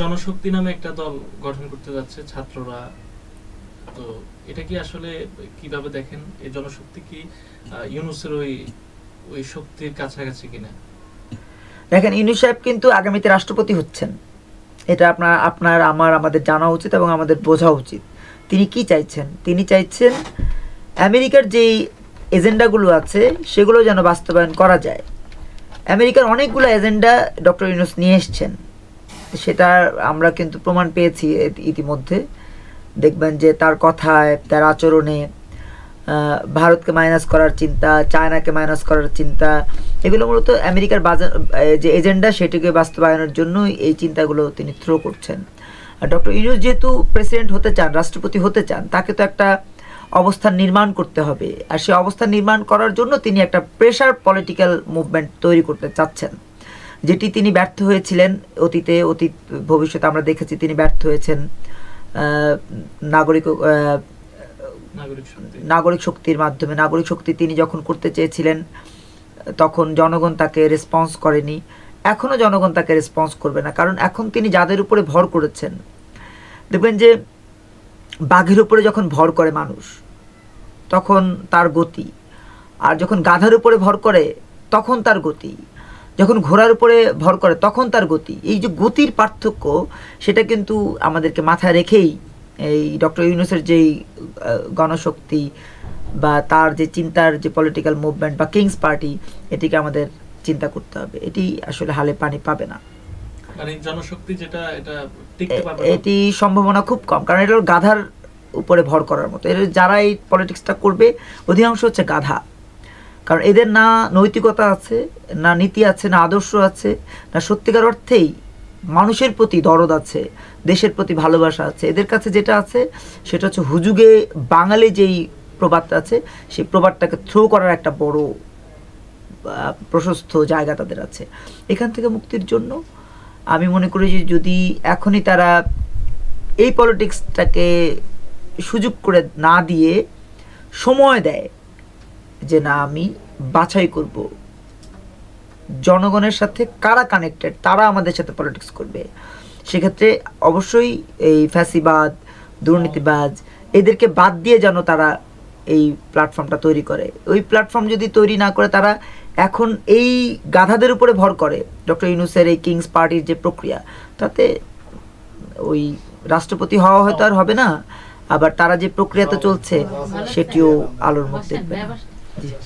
জনশক্তি নামে একটা দল গঠন করতে যাচ্ছে, ছাত্ররা। তো এটা কি আসলে কীভাবে দেখেন? এই জনশক্তি কি ইউনুসের ওই ওই শক্তির কাছাকাছি কিনা? দেখেন, ইউনুস সাহেব কিন্তু আগামীতে রাষ্ট্রপতি হচ্ছেন। এটা আপনার আপনার, আমার, আমাদের জানা উচিত এবং আমাদের বোঝা উচিত। তিনি কি চাইছেন? তিনি চাইছেন আমেরিকার যেই এজেন্ডাগুলো আছে, সেগুলো যেন বাস্তবায়ন করা যায়। আমেরিকার অনেকগুলো এজেন্ডা ডক্টর ইউনুস নিয়ে এসছেন। সেটা আমরা কিন্তু প্রমাণ পেয়েছি ইতিমধ্যে। দেখবেন যে তার কথায়, তার আচরণে ভারতকে মাইনাস করার চিন্তা, চায়নাকে মাইনাস করার চিন্তা, এগুলো মূলত আমেরিকার বাজার যে এজেন্ডা সেটিকে বাস্তবায়নের জন্য এই চিন্তাগুলো তিনি থ্রো করছেন। আর ডক্টর ইউনুস যেহেতু প্রেসিডেন্ট হতে চান, রাষ্ট্রপতি হতে চান, তাকে তো একটা অবস্থান নির্মাণ করতে হবে। আর সেই অবস্থান নির্মাণ করার জন্য তিনি একটা প্রেশার পলিটিক্যাল মুভমেন্ট তৈরি করতে চাচ্ছেন। যেটি তিনি ব্যর্থ হয়েছিলেন অতীতে অতীত ভবিষ্যতে আমরা দেখেছি তিনি ব্যর্থ হয়েছেন নাগরিক নাগরিক শক্তির মাধ্যমে। নাগরিক শক্তি তিনি যখন করতে চেয়েছিলেন তখন জনগণ তাকে রেসপন্স করেনি। এখনও জনগণ তাকে রেসপন্স করবে না। কারণ এখন তিনি যাদের উপরে ভর করেছেন। দেখবেন যে বাঘের উপরে যখন ভর করে মানুষ তখন তার গতি। আর যখন গাধার উপরে ভর করে তখন তার গতি। যখন ঘোড়ার উপরে ভর করে তখন তার গতি। এই যে গতির পার্থক্য সেটা কিন্তু আমাদেরকে মাথায় রেখেই এই ডক্টর ইউনুসের যেই গণশক্তি বা তার যে চিন্তার যে পলিটিক্যাল মুভমেন্ট বা কিংস পার্টি এটিকে আমাদের চিন্তা করতে হবে। এটি আসলে হালে পানি পাবে না। এটা সম্ভাবনা খুব কম কারণ এটা হলো গাধার উপরে ভর করার মতো। এর যারা এই পলিটিক্সটা করবে অধিকাংশ হচ্ছে গাধা। কারণ এদের না নৈতিকতা আছে, না নীতি আছে, না আদর্শ আছে, না সত্যিকার অর্থেই মানুষের প্রতি দরদ আছে, দেশের প্রতি ভালোবাসা আছে। এদের কাছে যেটা আছে, সেটা হচ্ছে হুজুগে বাঙালি যেই প্রবাদটা আছে, সেই প্রবাদটাকে থ্রো করার একটা বড় প্রশস্ত জায়গা তাদের আছে। এখান থেকে মুক্তির জন্য আমি মনে করি যে যদি এখনই তারা এই পলিটিক্সটাকে সুযোগ করে না দিয়ে সময় দেয় যে না, আমি বাছাই করব। জনগণের সাথে কারা কানেক্টেড তারা আমাদের সাথে পলিটিক্স করবে। সেক্ষেত্রে অবশ্যই এই ফ্যাসিবাদ, দুর্নীতিবাজ, এদেরকে বাদ দিয়ে যেন তারা এই প্ল্যাটফর্মটা তৈরি করে। ওই প্ল্যাটফর্ম যদি তৈরি না করে, তারা এখন এই গাধাদের উপরে ভর করে। ডক্টর ইউনুসের এই কিংস পার্টির যে প্রক্রিয়া, তাতে ওই রাষ্ট্রপতি হওয়া হয়তো আর হবে না, আবার তারা যে প্রক্রিয়াতে চলছে, সেটিও আলোর মুখ দেখবে না জি